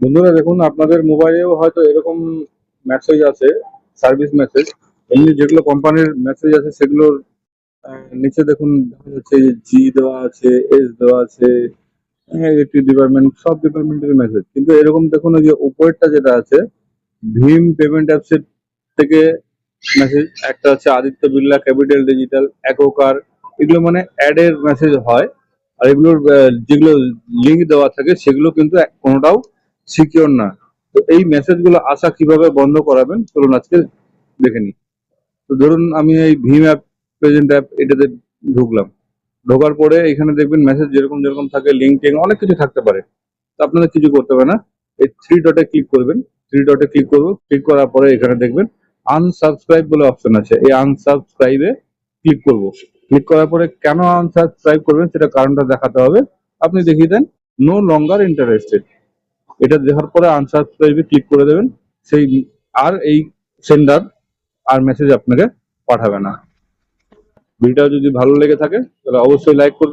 বন্ধুরা, দেখুন, আপনাদের মোবাইলেও হয়তো এরকম মেসেজ আছে সার্ভিস মেসেজ এমনি যেগুলো কোম্পানির মেসেজ আছে, সেগুলোর নিচে দেখুন, দেখা যাচ্ছে জি দেওয়া আছে এস দেওয়া আছে ইলেকট্রিক ডিপার্টমেন্ট সব ডিপার্টমেন্টের মেসেজ কিন্তু এরকম দেখুন, ওই যে উপরেরটা যেটা আছে, ভীম পেমেন্ট অ্যাপসের থেকে মেসেজ একটা আছে আদিত্য বিড়লা ক্যাপিটাল ডিজিটাল অ্যাকোকার এগুলো মানে অ্যাডের মেসেজ হয়। আর এগুলোর যেগুলো লিঙ্ক দেওয়া থাকে, সেগুলো কিন্তু কোনোটাও সিকিওর না। তো এই মেসেজগুলো আসা কীভাবে বন্ধ করাবেন, চলুন আজকে দেখে নিই। তো ধরুন আমি এই ভিম অ্যাপ প্রেজেন্ট অ্যাপ এটাতে ঢুকলাম। ঢোকার পরে এখানে দেখবেন মেসেজ যেরকম যেরকম থাকে লিঙ্ক টিঙ্ক, অনেক কিছু থাকতে পারে। তো আপনাদের কিছু করতে হবে না। এই থ্রি ডটে ক্লিক করবেন। থ্রি ডটে ক্লিক করব। ক্লিক করার পরে এখানে দেখবেন আনসাবস্ক্রাইব বলে অপশন আছে। এই আনসাবস্ক্রাইবে ক্লিক করব। ক্লিক করার পরে কেন আনসাবস্ক্রাইব করবেন সেটা কারণটা দেখাতে হবে। আপনি দেখিয়ে দেন নো লঙ্গার ইন্টারেস্টেড এটা দেখার পরে আনসাবস্ক্রাইবে ক্লিক করে দেবেন। সেই আর এই সেন্ডার আর মেসেজ আপনাকে পাঠাবে না। ভিডিওটা যদি ভালো লেগে থাকে, তাহলে অবশ্যই লাইক করবেন।